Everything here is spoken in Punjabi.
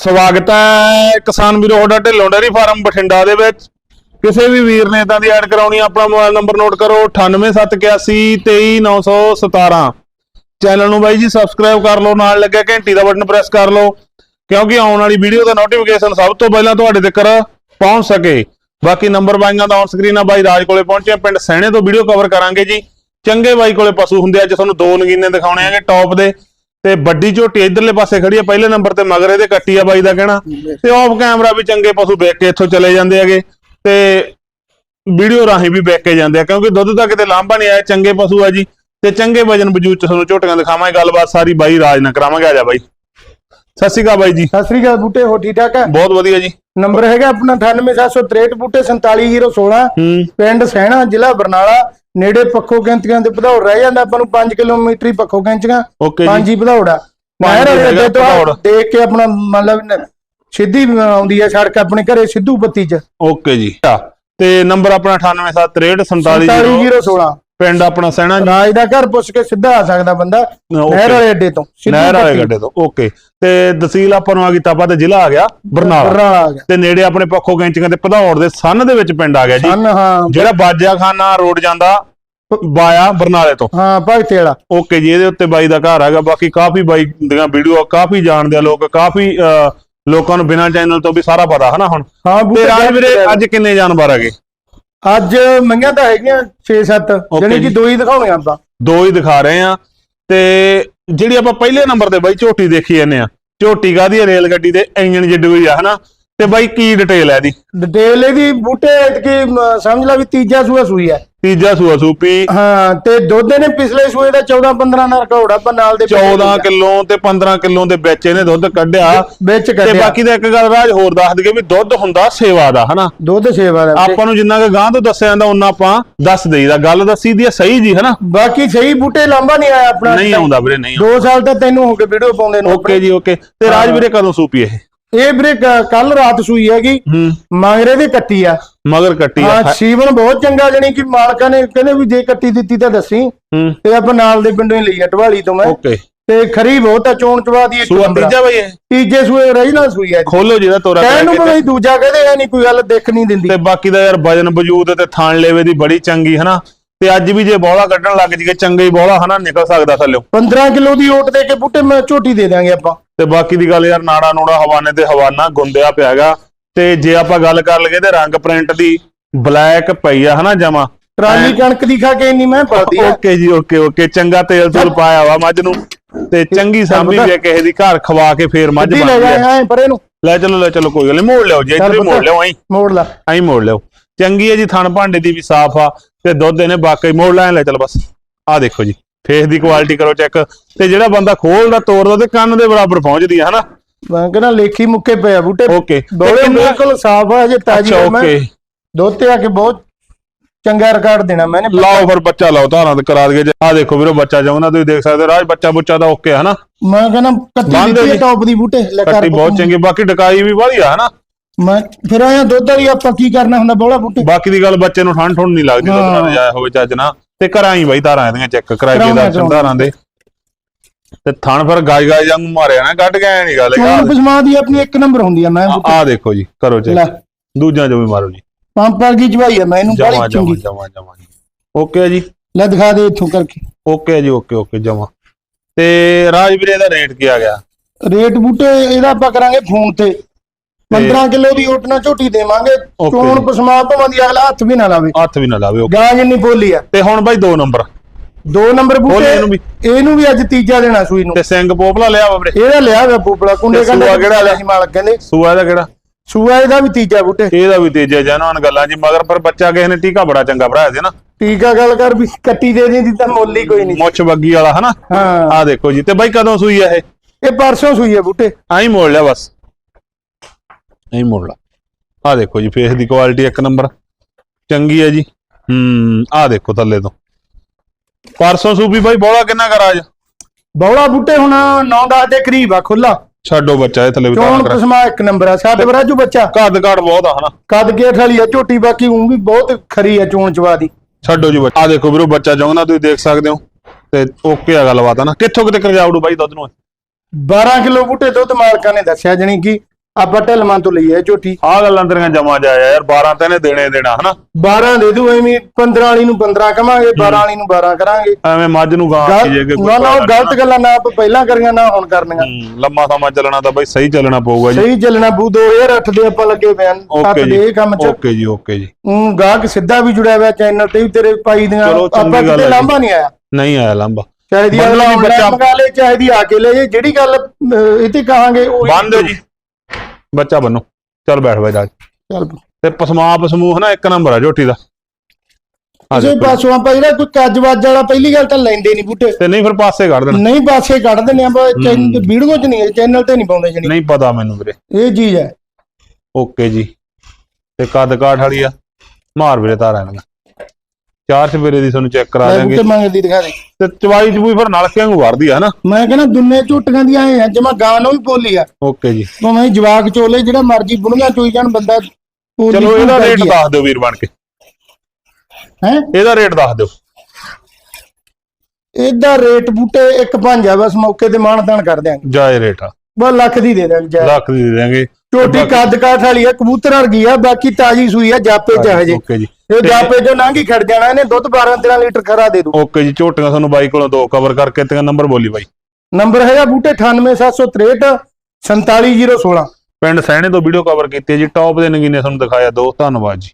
ਸਵਾਗਤ ਹੈ ਕਿਸਾਨ ਵੀਰੋ ਤੁਹਾਡਾ ਢਿੱਲੋਂ ਡੇਅਰੀ ਫਾਰਮ ਬਠਿੰਡਾ ਦੇ ਵਿੱਚ। ਕਿਸੇ ਵੀ ਵੀਰ ਨੇ ਇਦਾਂ ਦੀ ਐਡ ਕਰਾਉਣੀ ਆ, ਆਪਣਾ ਮੋਬਾਈਲ ਨੰਬਰ ਨੋਟ ਕਰੋ 9871823917 ਚੈਨਲ ਨੂੰ ਬਾਈ ਜੀ ਸਬਸਕ੍ਰਾਈਬ ਕਰ ਲਓ ਨਾਲ ਲੱਗਿਆ ਘੰਟੀ ਦਾ ਬਟਨ ਪ੍ਰੈਸ ਕਰ ਲਓ ਕਿਉਂਕਿ ਆਉਣ ਵਾਲੀ ਵੀਡੀਓ ਦਾ ਨੋਟੀਫਿਕੇਸ਼ਨ ਸਭ ਤੋਂ ਪਹਿਲਾਂ ਤੁਹਾਡੇ ਤੱਕ ਪਹੁੰਚ ਸਕੇ। ਬਾਕੀ ਨੰਬਰ ਬਾਈਆਂ ਦਾ ਔਨ ਸਕਰੀਨ ਆ ਬਾਈ ਰਾਜ ਕੋਲੇ ਪਹੁੰਚੇ ਆ, ਪਿੰਡ ਸਹਿਣੇ ਤੋਂ ਵੀਡੀਓ ਕਵਰ ਕਰਾਂਗੇ ਜੀ। ਚੰਗੇ ਬਾਈ ਕੋਲੇ ਪਸ਼ੂ ਹੁੰਦੇ ਆ ਅੱਜ ਤੁਹਾਨੂੰ ਦੋ ਨਗੀਨੇ ਦਿਖਾਉਣੇ ਆਗੇ ਟੌਪ ਦੇ। ਤੇ ਵੱਡੀ ਝੋਟੀ ਇਧਰਲੇ ਪਾਸੇ ਖੜੀ ਆ ਪਹਿਲੇ ਨੰਬਰ ਤੇ ਮਗਰ ਇਹਦੇ ਕੱਟੀ ਆ ਬਾਈ ਦਾ ਕਹਿਣਾ। ਤੇ ਆਫ ਕੈਮਰਾ ਵੀ ਚੰਗੇ ਪਸ਼ੂ ਵੇਖ ਕੇ ਇੱਥੋਂ ਚਲੇ ਜਾਂਦੇ ਹੈਗੇ। ਤੇ ਵੀਡੀਓ ਰਾਹੀਂ ਵੀ ਵੇਖ ਕੇ ਜਾਂਦੇ ਆ ਕਿਉਂਕਿ ਦੁੱਧ ਦਾ ਕਿਤੇ ਲਾਂਭਾ ਨਹੀਂ ਆਇਆ ਚੰਗੇ ਪਸ਼ੂ ਆ ਜੀ। ਤੇ ਚੰਗੇ ਵਜਨ ਵਜੂਦ ਚ ਤੁਹਾਨੂੰ ਝੋਟੀਆਂ ਦਿਖਾਵਾਂਗੇ ਗੱਲਬਾਤ ਸਾਰੀ ਬਾਈ ਰਾਜ ਨਾਲ ਕਰਾਵਾਂਗੇ ਆ ਜਾ ਬਾਈ। ਸਤਿ ਸ਼੍ਰੀ ਅਕਾਲ ਬਾਈ ਜੀ। ਸਤਿ ਸ੍ਰੀ ਅਕਾਲ ਬੂਟੇ ਹੋ ਠੀਕ ਠਾਕ ਹੈ ਬਹੁਤ ਵਧੀਆ ਜੀ। ਨੰਬਰ ਹੈਗਾ ਆਪਣਾ 98763 ਬੂਟੇ 47016 ਹੂੰ। ਪਿੰਡ ਸਹਿਣਾ ਜ਼ਿਲ੍ਹਾ ਬਰਨਾਲਾ। ਨੇੜੇ ਪੱਖੋ ਕੈਂਤੀਆਂ ਦੇ ਭਦੌੜ ਰਹਿ ਜਾਂਦਾ ਆਪਾਂ ਨੂੰ 5 ਕਿਲੋਮੀਟਰ ਹੀ ਪੱਖੋ ਕੈਂਚੀਆਂ ਓਕੇ ਜੀ। ਪੰਜ ਹੀ ਭਦੌੜਾ ਪੰਜ ਨਹਿਰ ਵਾਲੇ ਹੈਗਾ ਅੱਡੇ ਤੋਂ ਭਦੌੜ। ਦੇਖ ਕੇ ਆਪਣਾ ਮਤਲਬ ਨ- ਸਿੱਧੀ ਆਉਂਦੀ ਹੈ ਸੜਕ ਆਪਣੇ ਘਰੇ ਸਿੱਧੂ ਬੱਤੀ ਚ। ਓਕੇ ਜੀ। ਤੇ ਨੰਬਰ ਆਪਣਾ 98734740 47016 ਪਿੰਡ ਆਪਣਾ ਸਹਿਣਾ ਜੀ ਰਾਜ ਦਾ ਘਰ ਪੁੱਛ ਕੇ ਸਿੱਧਾ ਆ ਸਕਦਾ ਬੰਦਾ। ਨਹਿਰ ਵਾਲੇ ਅੱਡੇ ਤੋਂ ਨਹਿਰ ਵਾਲੇ। ਗੱਡੇ ਤੋਂ ਓਕੇ। ਤੇ ਤਹਿਸੀਲ ਆਪਾਂ ਨੂੰ ਆ ਗਈ ਤਾਪਾ ਤੇ ਜ਼ਿਲ੍ਹਾ ਆ ਗਿਆ ਬਰਨਾਲਾ। ਆ ਤੇ ਨੇੜੇ ਆਪਣੇ ਪੱਖੋ ਕੈਂਚੀਆਂ ਤੇ ਭਦੌੜ ਦੇ ਸੰਨ ਦੇ ਵਿੱਚ ਪਿੰਡ ਆ ਗਿਆ ਜੀ। ਜਿਹੜਾ ਬਾਜਾ ਖਾਨਾ ਰੋਡ ਜਾਂਦਾ ਬਾਇਆ ਬਰਨਾਲੇ ਤੋਂ। ਹਾਂ ਭਗਤੇ ਵਾਲਾ ਓਕੇ ਜੀ ਇਹਦੇ ਉੱਤੇ ਬਾਈ ਦਾ ਘਰ ਹੈਗਾ। ਬਾਕੀ ਕਾਫੀ ਬਾਈ ਦੀਆਂ ਵੀਡੀਓ ਕਾਫੀ ਜਾਣਦੇ ਆ ਲੋਕ ਕਾਫੀ ਲੋਕਾਂ ਨੂੰ ਬਿਨਾਂ ਚੈਨਲ ਤੋਂ ਵੀ ਸਾਰਾ ਪਤਾ ਹਨਾ ਹੁਣ? ਹਾਂ ਤੇ ਰਾਜ ਵੀਰੇ ਅੱਜ ਕਿੰਨੇ ਜਾਨਵਰ ਹੈਗੇ? ਅੱਜ ਮੰਗਿਆ ਤਾਂ ਹੈਗੀਆਂ 6-7 Okay ਜਾਨੀ ਕਿ ਜੀ। ਦੋ ਹੀ ਦਿਖਾਉਣੇ ਆਪਾਂ ਦੋ ਹੀ ਦਿਖਾ ਰਹੇ ਆ ਤੇ ਜਿਹੜੀ ਆਪਾਂ ਪਹਿਲੇ ਨੰਬਰ ਤੇ ਬਾਈ ਝੋਟੀ ਦੇਖੀ ਜਾਂਦੇ ਆ ਝੋਟੀ ਕਾਦੀ ਰੇਲ ਗੱਡੀ ਦੇ ਇੰਜਨ ਜਿੱਡੀ ਹੋਈ ਆ ਹਨਾ? ਤੇ ਬਾਈ ਕੀ ਡਿਟੇਲ ਹੈ ਇਹਦੀ? ਡਿਟੇਲ ਇਹਦੀ ਬੂਟੇ ਕਿ ਸਮਝ ਲਾ ਵੀ ਤੀਜਾ ਸੂਆ ਸੂਈ ਹੈ ਤੀਜਾ ਸੂਆ ਸੂਪੀ। ਹਾਂ ਤੇ ਦੁੱਧ ਨੇ ਪਿਛਲੇ ਸੂਏ ਦਾ 14-15 ਨਾਲ ਘੋੜਾ ਆਪਾਂ ਨਾਲ ਦੇ 14 ਕਿਲੋ ਤੇ 15 ਕਿਲੋ ਦੇ ਵਿੱਚ ਇਹਨੇ ਦੁੱਧ ਕੱਢਿਆ। ਵਿੱਚ ਤੇ ਕੱਢਿਆ। ਬਾਕੀ ਦਾ ਇੱਕ ਗੱਲ ਰਾਜ ਹੋਰ ਦੱਸ ਦਈਏ ਵੀ ਦੁੱਧ ਹੁੰਦਾ ਸੇਵਾ ਦਾ ਹਨਾ? ਦੁੱਧ ਸੇਵਾ ਦਾ। ਆਪਾਂ ਨੂੰ ਜਿੰਨਾ ਕੁ ਗਾਂ ਤੋਂ ਦੱਸਿਆ ਜਾਂਦਾ ਉਹਨਾਂ ਆਪਾਂ ਦੱਸ ਦੇਈਦਾ। ਗੱਲ ਦੱਸੀ ਦੀ ਸਹੀ ਜੀ ਹਨਾ? ਬਾਕੀ ਸਹੀ ਬੂਟੇ ਲਾਂਭਾ ਨਹੀਂ ਆਇਆ ਆਪਣਾ। ਨਹੀਂ ਆਉਂਦਾ ਵੀਰੇ ਨਹੀਂ ਦੋ ਸਾਲ ਤਾਂ ਤੈਨੂੰ ਹੋ ਗਏ ਵੀਡੀਓ ਪਾਉਂਦੇ ਨੂੰ ਓਕੇ ਜੀ ਓਕੇ। ਤੇ ਰਾਜ ਵੀਰੇ ਕਦੋਂ ਸੂਪੀ ਇਹ? ਇਹ ਵੀਰੇ ਕੱਲ ਰਾਤ ਸੂਈ ਹੈਗੀ। ਮਾਂਗਰੇ ਦੀ ਕੱਟੀ ਆ। ਮਗਰ ਕੱਟੀ ਆ। ਹਾਂ ਸੀਵਨ ਬਹੁਤ ਚੰਗਾ ਜਣੀ ਕਿ ਮਾਲਕਾਂ ਨੇ ਕਹਿੰਦੇ ਵੀ ਜੇ ਕੱਟੀ ਦਿੱਤੀ ਤਾਂ ਦੱਸੀ। ਹੂੰ। ਤੇ ਆਪਾਂ ਨਾਲ ਦੇ ਪਿੰਡੋਂ ਹੀ ਲਈ ਆ ਢਵਾਲੀ ਤੋਂ ਮੈਂ। ਓਕੇ। ਤੇ ਖਰੀ ਬਹੁਤ ਆ ਚੋਣ ਚਵਾ ਦੀ ਇੱਕ ਸੂਆ। ਤੀਜਾ ਬਈ ਤੀਜੇ ਸੂਏ ਰਹੀ ਨਾ ਸੂਈ ਆ ਖੋਲੋ ਜਿਹਦਾ ਤੋਰਾ ਕਹਿਣ ਨੂੰ ਕੋਈ ਦੂਜਾ ਕਹਦੇ ਆ ਨਹੀਂ ਕੋਈ ਗੱਲ ਦੇਖ ਨਹੀਂ ਦਿੰਦੀ। ਤੇ ਬਾਕੀ ਦਾ ਯਾਰ ਵਜਨ ਵਜੂਦ ਤੇ ਥਾਣ ਲੇਵੇ ਦੀ ਬੜੀ ਚੰਗੀ ਹਨਾ। ਤੇ ਅੱਜ ਵੀ ਜੇ ਬੋਲਾ ਕੱਢਣ ਲੱਗ ਜੀਏ ਚੰਗਾ ਹੀ ਬੋਲਾ ਹਨਾ ਨਿਕਲ ਸਕਦਾ ਥੱਲੇ। 15 ਕਿਲੋ ਦੀ ਓਟ ਦੇ ਕੇ ਬੂਟੇ ਮੈਂ ਝੋਟੀ ਦੇ ਦਾਂਗੇ ਆਪਾਂ। ਤੇ ਬਾਕੀ ਦੀ ਗੱਲ ਯਾਰ ਨਾੜਾ ਨੂੜਾ ਹਵਾਨੇ ਤੇ ਹਵਾਨਾ ਗੁੰਦਿਆ ਪਿਆਗਾ ਤੇ ਜੇ ਆਪਾਂ ਗੱਲ ਕਰ ਲਈਏ ਤੇ ਰੰਗ ਪ੍ਰਿੰਟ ਦੀ ਬਲੈਕ ਪਈ ਆ ਹਨਾ ਜਮਾ? ਟਰਾਲੀ ਕਣਕ ਦੀ ਖਾ ਕੇ ਇੰਨੀ ਮੈਂ ਪਾਦੀ ਆ। ਓਕੇ ਜੀ ਓਕੇ ਓਕੇ। ਚੰਗਾ ਤੇਲ ਤੂਲ ਪਾਇਆ ਵਾ ਮੱਝ ਨੂੰ ਤੇ ਚੰਗੀ ਸਾਂਭੀ ਵੀ ਆ ਕਿਸੇ ਦੀ ਘਰ ਖਵਾ ਕੇ ਫੇਰ ਮੱਝ ਗੱਡੀ ਲੈ ਪਰੇ ਨੂੰ। ਲੈ ਚਲੋ ਲੈ ਚਲੋ ਕੋਈ ਗੱਲ ਨਹੀਂ ਮੋੜ ਲਿਓ ਜੇ ਹੀ ਮੋੜ। ਲਿਓ ਐਂ। ਮੋੜ ਲਾ। ਐਂ ਮੋੜ ਲਿਓ ਚੰਗੀ ਹੈ ਜੀ ਥਣ ਭਾਂਡੇ ਦੀ ਵੀ ਸਾਫ਼ ਆ ਤੇ ਦੁੱਧ ਇਹਨੇ ਵਾਕਈ ਮੋੜ ਲੈਣ ਲੈ ਚਲ ਬਸ। ਆ ਦੇਖੋ ਜੀ ਫੇਸ ਦੀ ਕੁਆਲਿਟੀ ਕਰੋ ਚੈੱਕ ਤੇ ਜਿਹੜਾ ਬੰਦਾ ਖੋਲਦਾ ਤੋੜਦਾ ਤੇ ਕੰਨ ਦੇ ਬਰਾਬਰ ਪਹੁੰਚਦੀ ਆ ਹਨਾ? ਮੈਂ ਕਹਿੰਦਾ ਲੇਖੀ ਮੁੱਕੇ ਪਏ ਆ ਬੂਟੇ। ਓਕੇ। ਦੋਲੇ ਬਿਲਕੁਲ ਸਾਫ਼ ਆ ਜੇ ਤਾਜੀ ਅੱਛਾ ਆ ਮੈਂ। ਓਕੇ। ਦੁੱਧ ਤੇ ਆ ਕੇ ਬਹੁਤ ਚੰਗਾ ਰਿਕਾਰਡ ਦੇਣਾ ਮੈਨੇ। ਲਾਓ ਫਿਰ ਬੱਚਾ ਲਾਓ ਧਾਰਾਂ ਤੇ ਕਰਾ ਦਈਏ। ਆ ਦੇਖੋ ਵੀਰੋ ਬੱਚਾ ਜਾਉਂਦਾ ਤੁਸੀਂ ਦੇਖ ਸਕਦੇ ਹੋ ਰਾਜ ਬੱਚਾ ਬੁੱਚਾ ਦਾ ਓਕੇ ਆ ਹਨਾ? ਮੈਂ ਕਹਿੰਦਾ ਕੱਤੀ ਦਿੱਤੀ ਜੀ। ਟੌਪ ਦੀ ਬੂਟੇ ਲੈ ਕਰ ਕੱਟੀ ਬਹੁਤ ਚੰਗੀ ਬਾਕੀ ਡਕਾਈ ਵੀ ਵਧੀਆ ਹਨਾ? ਮੈਂ ਫਿਰ ਆਇਆ ਦੁੱਧ ਵਾਲੀ ਆਪਾਂ ਕੀ ਕਰਨਾ ਹੁੰਦਾ ਬੋਲਾ ਬੂਟੇ? ਬਾਕੀ ਦੀ ਗੱਲ ਬੱਚੇ ਨੂੰ ਠੰਡ ਠੁੰਡ ਨਹੀਂ ਲੱਗਦੀ ਦੁੱਧ ਨਾਲ ਹਾਂ। ਜਾਇਆ ਹੋਵੇ ਚੱਜ ਨਾ ਤੇ ਘਰਾਂ ਹੀ ਬਈ ਧਾਰਾਂ ਇਹਦੀਆਂ ਚੈੱਕ ਕਰਾਈ ਕੇ ਦਰਸ਼ਨ ਧਾਰਾਂ ਦੇ। ਤੇ ਥਣ ਫਿਰ ਗਾਜ ਗਾਜ ਵਾਂਗੂ ਮਾਰਿਆ ਨਾ ਕੱਢ ਐ ਨਹੀਂ ਗੱਲ ਚੋਣ ਪਸਮਾ ਦੀ ਆਪਣੀ ਇੱਕ ਨੰਬਰ ਹੁੰਦੀ ਆ ਮੈਂ ਆ ਦੇਖੋ ਜੀ ਕਰੋ ਲੈ। ਚੈੱਕ ਦੂਜਿਆਂ ਜੋ ਵੀ ਮਾਰੋ ਜੀ। ਪੰਪ ਵਰਗੀ ਚਵਾਈ ਆ ਮੈਂ ਇਹਨੂੰ ਜਮਾ ਬੜੀ ਜਮਾ ਚੰਗੀ ਜਮਾ ਜਮਾ ਓਕੇ ਜੀ। ਲੈ ਦਿਖਾ ਦੇ ਇੱਥੋਂ ਕਰਕੇ। ਓਕੇ ਜੀ ਓਕੇ ਓਕੇ ਜਮਾ। ਤੇ ਰਾਜ ਵੀਰੇ ਦਾ ਰੇਟ ਕੀ ਆ ਗਿਆ? ਰੇਟ ਬੂਟੇ ਇਹਦਾ ਆਪਾਂ ਕਰਾਂਗੇ ਫੋਨ ਤੇ। 15 ਕਿਲੋ ਦੀ ਓਟ ਨਾਲ ਝੋਟੀ ਦੇਵਾਂਗੇ। Okay ਚੋਣ। ਪਸਮਾ ਤੋਂ ਦੀ ਅਗਲਾ ਹੱਥ ਵੀ ਨਾ ਲਾਵੇ। ਹੱਥ ਵੀ ਨਾ ਲਾਵੇ ਓਕੇ। ਗਾਂ ਜਿੰਨੀ ਬੋਲੀ ਆ। ਤੇ ਹੁਣ ਬਾਈ ਦੋ ਨੰਬਰ। ਦੋ ਨੰਬਰ ਬੂਟੇ ਇਹਨੂੰ ਵੀ। ਇਹਨੂੰ ਵੀ ਅੱਜ ਤੀਜਾ ਦੇਣਾ ਸੂਈ ਨੂੰ। ਤੇ ਸਿੰਘ ਪੋਪਲਾ ਲਿਆ ਵਾ ਵੀਰੇ। ਇਹਦਾ ਲਿਆ ਵਾ ਪੂਪਲਾ ਕੁੰਡੇ ਕੰਡੇ ਸੂਆ ਕਿਹੜਾ ਲਿਆ? ਸੀ ਮਾਲਕ ਕਹਿੰਦੇ। ਸੂਆ ਦਾ ਕਿਹੜਾ? ਸੂਆ ਇਹਦਾ ਵੀ ਤੀਜਾ ਬੂਟੇ। ਇਹਦਾ ਵੀ ਤੇਜੇ ਜਨਾਨ ਗੱਲਾਂ ਜੀ ਮਗਰ ਪਰ ਬੱਚਾ ਕਿਸੇ ਨੇ ਟੀਕਾ ਬੜਾ ਚੰਗਾ ਭਰਾਇਆ ਸੀ ਨਾ। ਟੀਕਾ ਗੱਲ ਕਰ ਵੀ ਕੱਟੀ ਦੇ ਦੀ ਤਾਂ ਮੁੱਲ ਹੀ ਕੋਈ ਨਹੀਂ। ਮੁੱਛ ਬੱਗੀ ਵਾਲਾ ਹਨਾ? ਆ ਦੇਖੋ ਜੀ ਤੇ ਬਾਈ ਕਦੋਂ ਸੂਈ ਆ ਇਹ? ਇਹ ਪਰਸੋਂ ਸੂਈ ਹੈ ਬੂਟੇ। ਆਈ ਮੋੜ ਲਿਆ ਬਸ। ਆਈ ਮੋੜ ਲਾ। ਆ ਦੇਖੋ ਜੀ ਫੇਸ ਦੀ ਕੁਆਲਿਟੀ ਇੱਕ ਨੰਬਰ। ਚੰਗੀ ਹੈ ਜੀ। ਹੂੰ ਆ ਦੇਖੋ ਥੱਲੇ ਤੋਂ। ਪਰਸੋਂ ਸੂਪੀ ਬਾਈ ਬੋਲਾ ਕਿੰਨਾ ਕਰਾਜ ਬੌਲਾ ਬੂਟੇ ਹੁਣ 9-10 ਦੇ ਕਰੀਬ ਆ ਖੁੱਲਾ ਛੱਡੋ ਬੱਚਾ ਇਹ ਥੱਲੇ ਵੀ ਤਾਂ ਚੋਣ ਕਰਾ ਪਸਮਾ ਇੱਕ ਨੰਬਰ ਆ ਸਾਡੇ ਬਰਾਜੂ ਬੱਚਾ ਕੱਦ ਕਾਠ ਬਹੁਤ ਆ ਹਨਾ ਕੱਦ ਗੇਠ ਵਾਲੀ ਆ ਝੋਟੀ ਬਾਕੀ ਉਹ ਵੀ ਬਹੁਤ ਖਰੀ ਆ ਚੋਣ ਚਵਾ ਦੀ ਛੱਡੋ ਜੀ ਬੱਚਾ ਆ ਦੇਖੋ ਵੀਰੋ ਬੱਚਾ ਚਾਹੁੰਦਾ ਤੁਸੀਂ ਦੇਖ ਸਕਦੇ ਹੋ ਤੇ ਓਕੇ ਆ ਗੱਲਬਾਤ ਆ ਨਾ ਕਿੱਥੋਂ ਕਿਤੇ ਕਰ ਜਾਵੜੂ ਬਾਈ ਦੁੱਧ ਨੂੰ 12 ਕਿਲੋ ਬੂਟੇ ਦੁੱਧ ਮਾਲਕਾਂ ਨੇ ਦੱਸਿਆ ਜਣੀ ਕਿ ਆਪਾਂ ਢਲਮਾਂ ਤੋਂ ਲਈ ਹੈ ਝੋਟੀ। ਆਹ ਗੱਲਾਂ ਤੇਰੀਆਂ ਜਮਾ ਜਾਇਆ ਯਾਰ 12 ਤਾਂ ਇਹਨੇ ਦੇਣੇ ਦੇਣਾ ਹਨਾ? 12 ਦੇ ਦੂ ਐਵੇਂ 15 ਵਾਲੀ ਨੂੰ 15 ਕਵਾਂਗੇ 12 ਵਾਲੀ ਨੂੰ 12 ਕਰਾਂਗੇ। ਐਵੇਂ ਮੱਝ ਨੂੰ ਗਾਂ ਕੀ ਜੇ ਨਾ ਨਾ ਉਹ ਗਲਤ ਗੱਲਾਂ ਨਾ ਆਪਾਂ ਪਹਿਲਾਂ ਕਰੀਆਂ ਨਾ ਹੁਣ ਕਰਨੀਆਂ। ਲੰਮਾ ਸਮਾਂ ਚੱਲਣਾ ਤਾਂ ਬਈ ਸਹੀ ਚੱਲਣਾ ਪਊਗਾ ਜੀ। ਸਹੀ ਚੱਲਣਾ ਬੂ 2008 ਦੇ ਆਪਾਂ ਲੱਗੇ ਬਿਆਨ ਸੱਤ ਦੇ ਇਹ ਕੰਮ ਚ। ਓਕੇ ਜੀ ਓਕੇ ਜੀ। ਊਂ ਗਾਹਕ ਸਿੱਧਾ ਵੀ ਜੁੜਿਆ ਹੋਇਆ ਚੈਨਲ ਤੇ ਵੀ ਤੇਰੇ ਪਾਈ ਦੀਆਂ। ਆਪਾਂ ਕਿਤੇ। ਲਾਂਭਾ ਨਹੀਂ ਆਇਆ। ਨਹੀਂ ਆਇਆ ਲੰਬਾ ਚਾਹੇ ਦੀ ਬੰਦਾ ਬੱਚਾ ਮੰਗਾ ਲੈ ਚਾਹੇ ਦੀ ਆ ਕੇ ਲੈ ਜੇ ਜਿਹੜੀ ਗੱਲ ਇਹ ਤੇ ਕਹਾਂਗੇ ਉਹ ਬੰਨ ਦਿਓ ਜੀ। ਬੱਚਾ ਬੰਨੋ। ਚੱਲ ਬੈਠ ਬਈ ਰਾਜ ਚੱਲ। ਤੇ ਪਸਮਾਪ ਸਮੂਹ ਨਾ ਇੱਕ ਨੰਬਰ ਆ ਝੋਟੀ ਦਾ। ਆ ਦੇਖੋ। ਪਾਸੋਂ ਆਪਾਂ ਜਿਹੜਾ ਕੋਈ ਕੱਜ ਵੱਜ ਵਾਲਾ ਪਹਿਲੀ ਗੱਲ ਤਾਂ ਲੈਂਦੇ ਨਹੀਂ ਬੂਟੇ। ਤੇ ਨਹੀਂ ਫਿਰ ਪਾਸੇ ਕੱਢ ਦੇਣਾ। ਨਹੀਂ ਪਾਸੇ ਕੱਢ ਦਿੰਦੇ ਆਪਾਂ ਵੀਡੀਓ ਚ ਨਹੀਂ ਚੈਨਲ ਤੇ ਨਹੀਂ ਪਾਉਂਦੇ ਜਣੀ। ਨਹੀਂ ਪਤਾ ਮੈਨੂੰ ਵੀਰੇ। ਇਹ ਚੀਜ਼ ਹੈ। ਓਕੇ ਜੀ। ਤੇ ਕੱਦ ਕਾਠ ਵਾਲੀ ਆ। ਮਾਰ ਵੀਰੇ ਤਾਰਾਂ ਇਹਨਾਂ ਚਾਰ ਸਵੇਰੇ ਦੀ ਤੁਹਾਨੂੰ ਚੈੱਕ ਕਰਾ ਦੇਾਂਗੇ ਬੂਟੇ ਮੰਗਦੀ ਦਿਖਾ ਦੇ। ਤੇ ਚਵਾਈ ਚਬੂਈ ਫਿਰ ਨਲਕਿਆਂ ਨੂੰ ਵਰਦੀ ਆ ਨਾ ਮੈਂ ਕਹਿੰਦਾ ਦੁੰਨੇ ਝੋਟੀਆਂ ਦੀਆਂ ਐ ਜਮਾ ਗਾਂ ਨੂੰ ਵੀ ਪੋਲੀ ਆ। ਓਕੇ ਜੀ। ਭਾਵੇਂ ਜਵਾਕ ਚੋਲੇ ਜਿਹੜਾ ਮਰਜ਼ੀ ਬੁਣੀਆਂ ਚੋਈ ਜਾਣ ਬੰਦਾ ਚਲੋ ਇਹਦਾ ਰੇਟ ਦੱਸ ਦਿਓ ਵੀਰ ਬਣ ਕੇ। ਹੈ? ਇਹਦਾ ਰੇਟ ਦੱਸ ਦਿਓ। ਇਹਦਾ ਰੇਟ ਬੂਟੇ ਇੱਕ ਪੰਜ ਆ ਬਸ ਮੌਕੇ ਤੇ ਮਾਨਦਾਨ ਕਰ ਦਿਆਂਗੇ। ਜਾਏ ਰੇਟ ਆ। ਬਸ ਲੱਖ ਦੀ ਦੇ ਦਾਂਗੇ ਜੈ ਲੱਖ ਦੀ ਦੇ ਦਾਂਗੇ ਝੋਟੀ ਕੱਦ ਕਾਠ ਵਾਲੀ ਆ ਕਬੂਤਰ ਵਰਗੀ ਆ ਬਾਕੀ ਤਾਜੀ ਸੂਈ ਆ ਜਾਪੇ ਚ ਹਜੇ। ਓਕੇ ਜੀ। ਇਹ ਜਾਪੇ ਲੰਘ ਹੀ ਖੜ ਜਾਣਾ ਇਹਨੇ ਦੁੱਧ 12 13 ਲੀਟਰ ਖਰਾ ਦੇ ਦੂ ਓਕੇ ਜੀ ਝੋਟੀਆਂ ਤੁਹਾਨੂੰ ਬਾਈ ਕੋਲੋਂ ਦੋ ਕਵਰ ਕਰਕੇ ਤੇ ਨੰਬਰ ਬੋਲੀ ਬਾਈ। ਨੰਬਰ ਹੈਗਾ ਬੂਟੇ 98763 47016 ਪਿੰਡ ਸੈਣੇ ਤੋਂ ਵੀਡੀਓ ਕਵਰ ਕੀਤੀ ਹੈ ਜੀ ਟੌਪ ਦੇ ਨਗੀਨੇ ਤੁਹਾਨੂੰ ਦਿਖਾਇਆ ਦੋ ਧੰਨਵਾਦ ਜੀ।